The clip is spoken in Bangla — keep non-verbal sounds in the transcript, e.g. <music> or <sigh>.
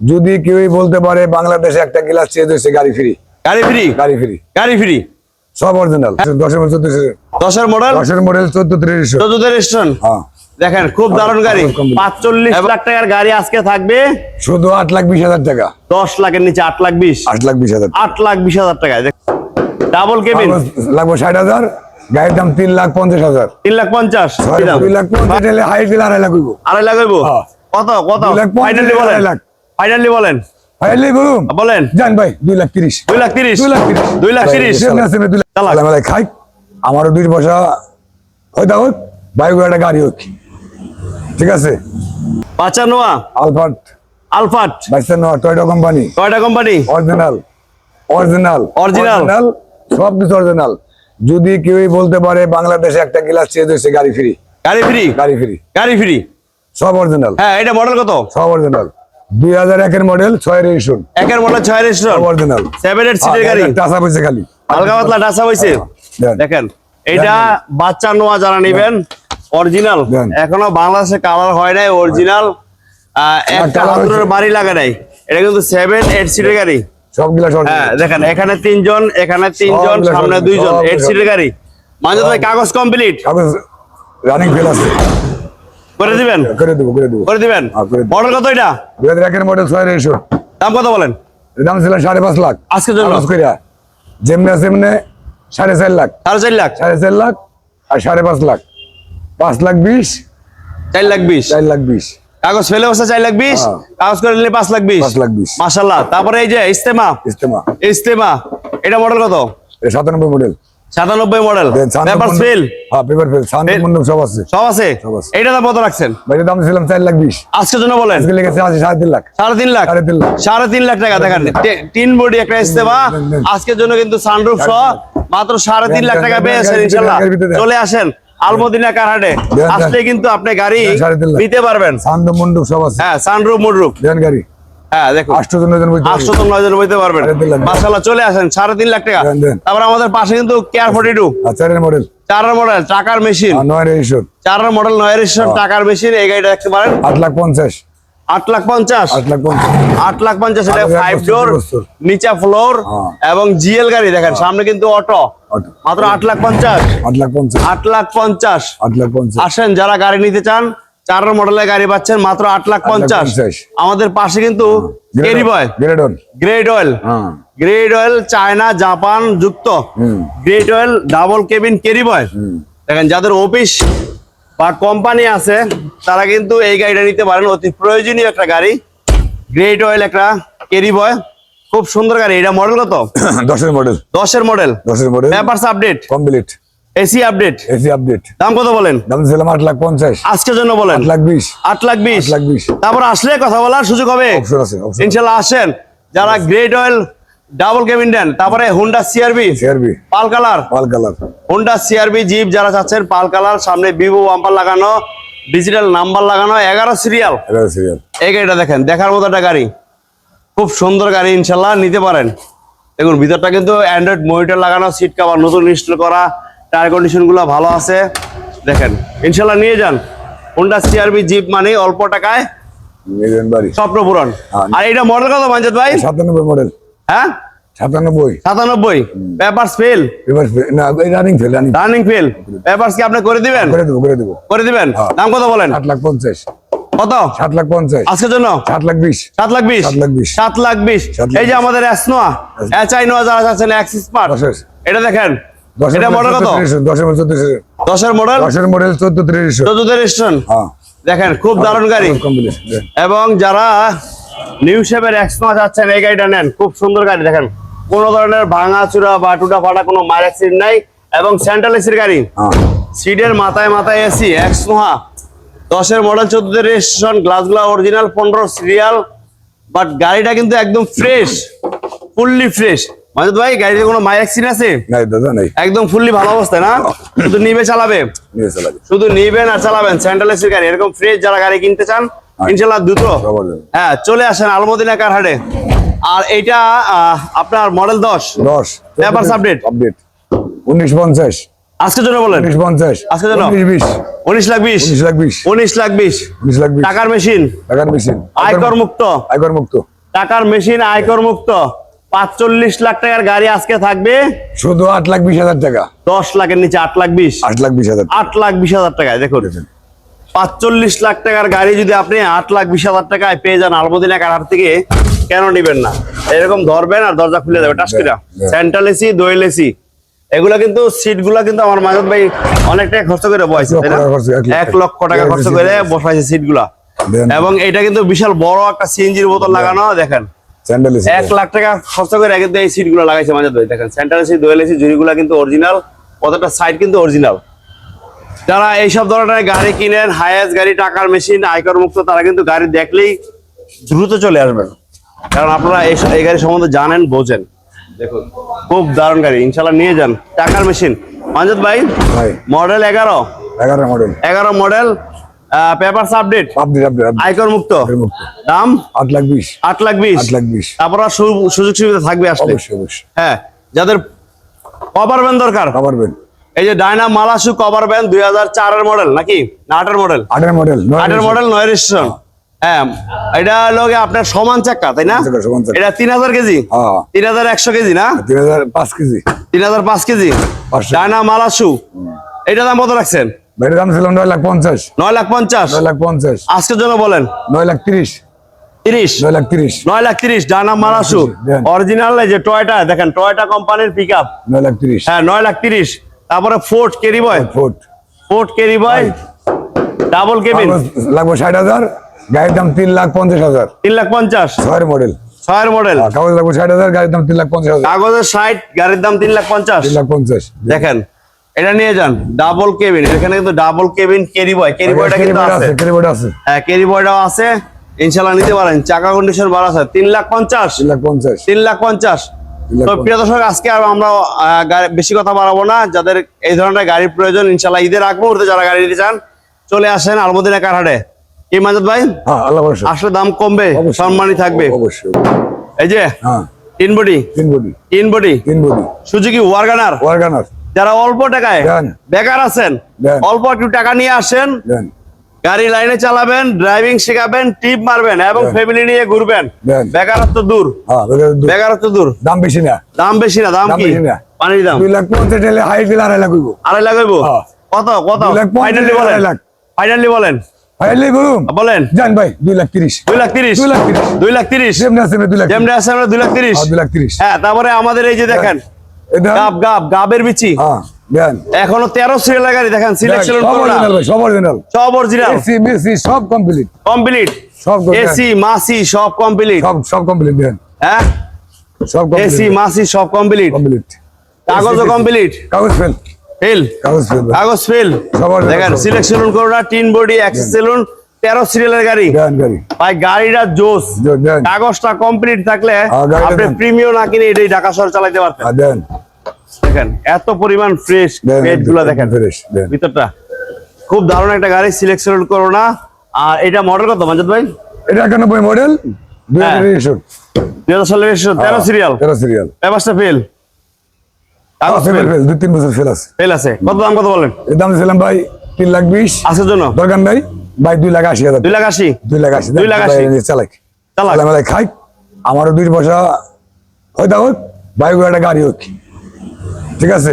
যদি কেউই বলতে পারে বাংলাদেশে একটা গ্লাস চেঞ্জ হয়েছে গাড়ি ফ্রি। গাড়ি ফ্রি? গাড়ি ফ্রি। গাড়ি ফ্রি? সব অরিজিনাল দশের মডেল চোদ্দ দশের মডেল দশের মডেল চোদ্দ ত্রিশ চোদ্দ হ্যাঁ। দেখেন খুব দারুণ গাড়ি। পাঁচচল্লিশ লাখ টাকার গাড়ি আজকে থাকবে। শুধু আট লাখ বিশ হাজার টাকা। দশ লাখের নিচে আট লাখ বিশ। আট লাখ বিশ হাজার আট লাখ বিশ হাজার টাকায়। ডাবল কেবিন লাগবে ষাট হাজার গাড়ির দাম তিন লাখ পঞ্চাশ হাজার। তিন লাখ পঞ্চাশ? দুই লাখ পঞ্চাশ আড়াই লাখ আড়াই লাখ হইব? হ্যাঁ। কত কত? ফাইনালি আড়াই লাখ। ফাইনালি বলেন। ফাইনালি বলুন। বলেন। জান ভাই দুই লাখ তিরিশ। দুই লাখ তিরিশ। দুই লাখ তিরিশ। দুই লাখ তিরিশ। খাই। আমারও দুই পয়সা। হয়তো হোক বাইক একটা গাড়ি হোক। ঠিক আছে? বাচ্চা নোয়া? আলফাট। আলফাট। বাইসা নেওয়া টয়টা কোম্পানি। কয়টা কোম্পানি? অরিজিনাল। অরিজিনাল। অরিজিনাল। সব কিছু অরিজিনাল। যদি কেউই বলতে পারে বাংলাদেশে একটা গ্লাস চেঞ্জ হয়েছে গাড়ি ফ্রি। গাড়ি ফ্রি? গাড়ি ফ্রি। গাড়ি ফ্রি? সব অরিজিনাল। হ্যাঁ এটা মডেল কত? সব অরিজিনাল। দুই হাজার একের মডেল ছয় রেজিস্ট্রেশন একের মডেল ছয় রেজিস্ট্রেশন অরিজিনাল সেভেন এইট সিটের গাড়ি? টাসা পয়সা খালি। হালকা পাতলা ডাসা হয়েছে দেখেন এটা বাচ্চা নোয়া যারা নিবেন অরিজিনাল এখনও বাংলাদেশে কালার হয় নাই অরিজিনাল একটা colour হাতুড়ের হয়েছে। বাড়ি লাগা নাই। এটা কিন্তু সেভেন এইট সিটের গাড়ি। সব গ্লাস হ্যাঁ দেখেন এখানে তিনজন এখানে তিনজন সামনে দুইজন। সবগুলো এইট সিটের গাড়ি। মাঝে কাগজ কমপ্লিট কাগজ রানিং ফেল আছে। করে দিবেন? করে দেবো করে দেবো। করে দিবেন? হ্যাঁ, করে দেব। মডেল কত এটা? দুই হাজার একের মডেল ছয় দাম কত বলেন? দাম ছিল সাড়ে পাঁচ লাখ। যেমনে সাড়ে চার লাখ। সাড়ে চার লাখ? সাড়ে চার লাখ আর সাড়ে পাঁচ লাখ। পাঁচ লাখ বিশ চার লাখ বিশ? চার লাখ বিশ। কাগজ ফেলে বসে চার লাখ বিশ হ্যাঁ। কাগজ করে নিলে পাঁচ লাখ বিশ। পাঁচ লাখ বিশ। মাসাল্লাহ তারপরে এই যে ইস্তেমা ইস্তেমা ইস্তেমা এটা মডেল কত? সাতানব্বই মডেল সাতানব্বই মডেল পেপার ফেল হ্যাঁ পেপার ফেল সব আছে। সব আছে? এটা দাম কত রাখছেন? ভাই দাম ছিলাম লাখ বিশ। আজকের জন্য বলেন। আজকে লেগেছে আছে সাড়ে তিন লাখ। সাড়ে তিন লাখ? সাড়ে তিন লাখ। সাড়ে তিন লাখ টাকা দেখেন। তিন বডি একটা ইস্তেমা। আজকের জন্য কিন্তু সানরুফ সহ মাত্র সাড়ে তিন দেন, লাখ টাকা পেয়েছেন। চলে আসেন আলমদিনা কারহাটে। আসলে কিন্তু আপনি গাড়ি। নিতে পারবেন। শান্ত মন্ডল সব আছে। হ্যাঁ সানরুফ মুডরুফ দেন গাড়ি। হ্যাঁ দেখুন আটশো জন জন নয় জন বইতে পারবেন। সাড়ে তিন লাখ। মাসাল্লাহ চলে আসেন সাড়ে তিন লাখ টাকা। দেন, দেন। তারপর আমাদের পাশে কিন্তু কেয়ার ফোর্টি টু চারের মডেল চারের মডেল টাকার মেশিন নয় রেজিস্ট্রেশন চারের মডেল নয় রেজিস্ট্রেশন টাকার মেশিন এই গাড়িটা দেখতে পারেন। আট লাখ পঞ্চাশ। আট লাখ পঞ্চাশ। আট লাখ পঞ্চাশ। আট লাখ এটা ফাইভ ডোর নিচা ফ্লোর হ্যাঁ। এবং জিএল গাড়ি দেখেন সামনে কিন্তু অটো। মাত্র আট লাখ পঞ্চাশ। আট লাখ পঞ্চাশ। আট লাখ পঞ্চাশ। আট লাখ পঞ্চাশ। আসেন যারা গাড়ি নিতে চান চার মডেলের গাড়ি পাচ্ছেন মাত্র আট লাখ পঞ্চাশ। আমাদের পাশে কিন্তু grade oil grade oil China Japan যুক্ত। Grade oil double cabin carry boy দেখেন যাদের অফিস বা কোম্পানি আছে তারা কিন্তু এই গাড়িটা নিতে পারেন। অতি প্রয়োজনীয় একটা গাড়ি। গ্রেড অয়েল একটা কেরি বয় খুব সুন্দর গাড়ি। এটা মডেল কত? <coughs> দশের মডেল দশের মডেল দশের model papers update complete AC update AC update দাম কত বলেন? দাম ছিলাম আট লাখ পঞ্চাশ। আজকের জন্য বলেন। আট লাখ বিশ। আট লাখ বিশ। লাখ বিশ। তারপর আসলে কথা বলার সুযোগ হবে। অপশন আছে ইনশাল্লাহ আসেন। যারা গ্রেড অয়েল ডাবল কেবিন দেন তারপরে Honda CRV CRV pearl colour pearl colour Honda CRV jeep যারা চাচ্ছেন পাল কালার সামনে ভিভো বাম্পার লাগানো ডিজিটাল নাম্বার লাগানো এগারো সিরিয়াল এগারো সিরিয়াল এই গাড়িটা দেখেন দেখার মতো একটা গাড়ি। খুব সুন্দর গাড়ি ইনশাল্লাহ নিতে পারেন। দেখুন ভিতরটা কিন্তু অ্যান্ড্রয়েড মনিটর লাগানো সিট কাভার নতুন ইনস্টল করা। টায়ার কন্ডিশনগুলো ভালো আছে। দেখেন ইনশাল্লাহ নিয়ে যান। হোন্ডা সিআরবি জিপ মানে অল্প টাকায়। স্বপ্ন পূরণ। হ্যাঁ। আর এটা মডেল কত ভাই? সাতানব্বই মডেল হ্যাঁ? সাতানব্বই। সাতানব্বই। পেপার ফেল না running fail running fail paper কি আপনি করে দিবেন? করে দেবো করে দেবো। করে দিবেন? হ্যাঁ। দাম কত বলেন? সাত লাখ পঞ্চাশ। কত? সাত লাখ পঞ্চাশ। আজকের জন্য? সাত লাখ বিশ। সাত লাখ বিশ? সাত লাখ বিশ। সাত লাখ বিশ। এই যে আমাদের এসনোয়া নোয়া যারা আছেন এটা দেখেন এটা মডেল কত? দশের মডেল চোদ্দ দশের মডেল দশের মডেল চোদ্দ ত্রিশ চোদ্দ রেজিস্ট্রেশন হ্যাঁ। দেখেন খুব দারুণ গাড়ি। এবং যারা নিউ শেপের এক্সনোয়া যাচ্ছেন এই গাড়িটা নেন। খুব সুন্দর গাড়ি দেখেন। কোনো ধরনের ভাঙা চূড়া বা টুটা ফাটা কোনো মার অ্যাক্সিডেন্ট নাই এবং সেন্ট্রাল এসির গাড়ি। হ্যাঁ। সিটের মাথায় মাথায় এসি এক্সনোহা দশের মডেল চোদ্দ রেজিস্ট্রেশন গ্লাসগুলো অরিজিনাল পনেরো সিরিয়াল বাট গাড়িটা কিন্তু একদম ফ্রেশ ফুললি ফ্রেশ মাজেদ ভাই গাড়িতে কোনো মায়ের অ্যাক্সিডেন্ট আছে? নাই দাদা নাই। একদম ফুললি ভালো অবস্থায় না? শুধু নিবে চালাবে? নিয়ে চালাবে। শুধু নিবেন আর চালাবেন? সেন্ট্রাল এসির গাড়ি এরকম ফ্রেশ যারা গাড়ি কিনতে চান ইনশাল্লাহ দ্রুত। হ্যাঁ চলে আসেন আলমদিনা কারহাটে। আর এটা আপনার মডেল দশ। দশ। Papers update। আপডেট উনিশ পঞ্চাশ। আজকের জন্য বলেন। উনিশ পঞ্চাশ। আজকে জানো? উনিশ বিশ। উনিশ লাখ বিশ। উনিশ লাখ বিশ। উনিশ লাখ বিশ। উনিশ লাখ বিশ। টাকার মেশিন টাকার মেশিন আয়কর মুক্ত। আয়কর মুক্ত। টাকার মেশিন আয়কর মুক্ত। পাঁচচল্লিশ লাখ টাকার গাড়ি আজকে থাকবে। শুধু আট লাখ বিশ হাজার টাকা। দশ লাখের নিচে আট লাখ বিশ। আট লাখ বিশ হাজার আট লাখ বিশ হাজার টাকায় দেখুন। পাঁচচল্লিশ লাখ টাকার গাড়ি যদি আপনি আট লাখ বিশ হাজার টাকায় পেয়ে যান আলমদিনা থেকে কেন নিবেন না? এরকম ধরবেন আর দরজা খুলে দেবে টাস্কিরা হ্যাঁ। সেন্ট্রাল এসি দোয়েল এসি এগুলা কিন্তু সিটগুলা কিন্তু আমার মাজত ভাই অনেক টাকা খরচ করে এক লক্ষ। টাকা টাকা খরচ করে। বসাইছে সিটগুলা এবং এটা কিন্তু বিশাল বড় একটা সিএনজির বোতল লাগানো দেখেন। স্যান্ডেল লাখ টাকা খরচ করে এই সিটগুলো লাগাইছে ভাই দেখেন সেন্ট্রাল এসি দোয়েল এসি জুড়িগুলা কিন্তু অরিজিনাল প্রত্যেকটা সাইড কিন্তু অরিজিনাল যারা এইসব ধরনের গাড়ি কিনেন গাড়ি টাকার মেশিন আয়কর মুক্ত তারা কিন্তু গাড়ি দেখলেই দ্রুত চলে আসবেন। কারণ আপনারা এই গাড়ি সম্বন্ধে জানেন বোঝেন। দেখুন খুব দারুণ গাড়ি ইনশাল্লাহ নিয়ে যান। টাকার মেশিন ভাই ভাই। মডেল এগারো। এগারো মডেল এগারো model papers update update update আয়কর মুক্ত। দাম? আট লাখ বিশ। আট লাখ বিশ? আট লাখ বিশ। তারপর সুযোগ সুবিধা থাকবে আসলে? অবশ্যই অবশ্যই। হ্যাঁ যাদের কভার ভ্যান দরকার? খাবার বেন এই যে ডায়না মালাসু কভার দুই হাজার চারের মডেল নাকি? না আটের মডেল আটের মডেল আটের মডেল নয় রেজিস্ট্রেশন। হ্যাঁ এটা হলো গিয়ে আপনার সমান চাক্কা তাই না? চাকা, চাকা। এটা তিন হাজার কেজি? হ্যাঁ। তিন হাজার একশো কেজি না? তিন হাজার পাঁচ কেজি। তিন হাজার পাঁচ কেজি। পাঁচশো। ডায়না মালাসু এটা দাম কত রাখছেন? বেটের দাম ছিল নয় লাখ পঞ্চাশ। নয় লাখ পঞ্চাশ? নয় লাখ পঞ্চাশ। আজকের জন্য বলেন। নয় লাখ তিরিশ। তিরিশ? নয় লাখ তিরিশ। নয় লাখ তিরিশ ডায়না মালাসু। দেন। অরিজিনাল যে টয়টা দেখেন টয়টা কোম্পানির পিক আপ নয় লাখ তিরিশ। হ্যাঁ নয় লাখ তিরিশ। তারপরে ফোর্ট বয় ফুট ফোর্ট কেরি বয় ডাবল কেবিন লাগবে ষাট হাজার গাড়ির দাম তিন লাখ পঞ্চাশ হাজার। তিন লাখ পঞ্চাশ? ছয়ের মডেল ছয়ের মডেল কাগজ লাগবে ষাট হাজার গাড়ির দাম তিন লাখ পঞ্চাশ হাজার। কাগজের ষাট গাড়ির দাম তিন লাখ পঞ্চাশ। তিন লাখ পঞ্চাশ। দেখেন। এটা নিয়ে যান ডাবল কেবিন এখানে কিন্তু double cabin carry boy carry বয়টা কিন্তু আছে। কেরি বোর্ড আছে। হ্যাঁ কেরি বয়টাও আছে ইনশাল্লাহ নিতে পারেন চাকা কন্ডিশন ভালো আছে তিন লাখ পঞ্চাশ। তিন লাখ পঞ্চাশ। তিন লাখ পঞ্চাশ। তিন লাখ তো প্রিয় দর্শক আজকে আর আমরা বেশি কথা বাড়াবো না যাদের এই ধরনের গাড়ির প্রয়োজন ইনশাল্লাহ ঈদের আগ মুহূর্তে যারা গাড়ি নিতে চান চলে আসেন আলমদিনা কারহাটে। কি মাজদ ভাই? হ্যাঁ আল্লাহ বর্ষ আসলে দাম কমবে। সম্মানই থাকবে। অবশ্যই। এই যে হ্যাঁ। তিন বডি তিন বডি তিন বডি তিন বডি সুজুকি ওয়ারগানার ওয়ার্গানার যারা অল্প টাকায় বেকার আছেন অল্প একটু টাকা নিয়ে আসেন গাড়ি লাইনে চালাবেন ড্রাইভিং শেখাবেন টিপ মারবেন এবং ফ্যামিলি নিয়ে ঘুরবেন। বেকারত্ব দূর। হ্যাঁ বেকার দু- বেকারত্ব দূর। দাম বেশি না। দাম বেশি না দাম কি? পানির দাম। দুই লাখ পঞ্চাশ এলে হাই দিলে আড়াই লাখ হইব। আড়াই লাখ হইব? হ্যাঁ। কত কত? ফাইনালি বলেন। লাখ। ফাইনালি বলেন। ফাইনালি বলুন। বলেন। জান ভাই দুই লাখ তিরিশ। দুই লাখ তিরিশ। দুই লাখ তিরিশ। দুই লাখ তিরিশ। যেমনি আছে দুই লাখ যেমনি আছে আমরা দুই লাখ তিরিশ। হ্যাঁ, দুই লাখ তিরিশ। হ্যাঁ তারপরে আমাদের এই যে দেখেন গাব গাব গাবের বিচি। হ্যাঁ এখনও তেরো সিরিয়াল গাড়ি দেখেন সিলেকশন সব অরিজিনাল সব অরিজিনাল সব এসি মেসি সব কমপ্লিট কমপ্লিট সব এসি মাসি সব কমপ্লিট সব সব কমপ্লিট হ্যাঁ? সব এসি মাসি সব কমপ্লিট কমপ্লিট কাগজও কমপ্লিট কাগজ ফেল ফেল কাগজ ফেল কাগজ ফেল সব দেখেন। সিলেকশন করোনা টিন বডি অ্যাক্সেস সেলুন তেরো সিরিয়ালের গাড়ি। ভাই গাড়িটা জোস। কাগজটা কমপ্লিট থাকলে হ্যাঁ, আপনি। প্রিমিয়াম না কিনে এটাই ঢাকা শহর চালাইতে পারতেন। দেন। দেখেন এত পরিমাণ ফ্রেশ পেটগুলা দেখেন। ভিতরটা খুব দারুণ একটা গাড়ি সিলেকশন করো না। আর এটা মডেল কত ভাই? এটা একানব্বই মডেল দুই হ্যাঁ। হাজার সালের তেরো সিরিয়াল তেরো ফেল ফেল দুই তিন বছর ফেল আছে। ফেল আছে। কত দাম কত বলেন? এর দাম ছিলাম ভাই তিন লাখ বিশ। আসার জন্য? দরকার নাই। ভাই দুই লাখ আশি হাজার। দুই লাখ আশি? দুই লাখ আশি দুই লাখ আশি। চালাক। খাই। আমারও দুই পয়সা হয়তো হোক ভাই একটা গাড়ি হোক। ঠিক আছে?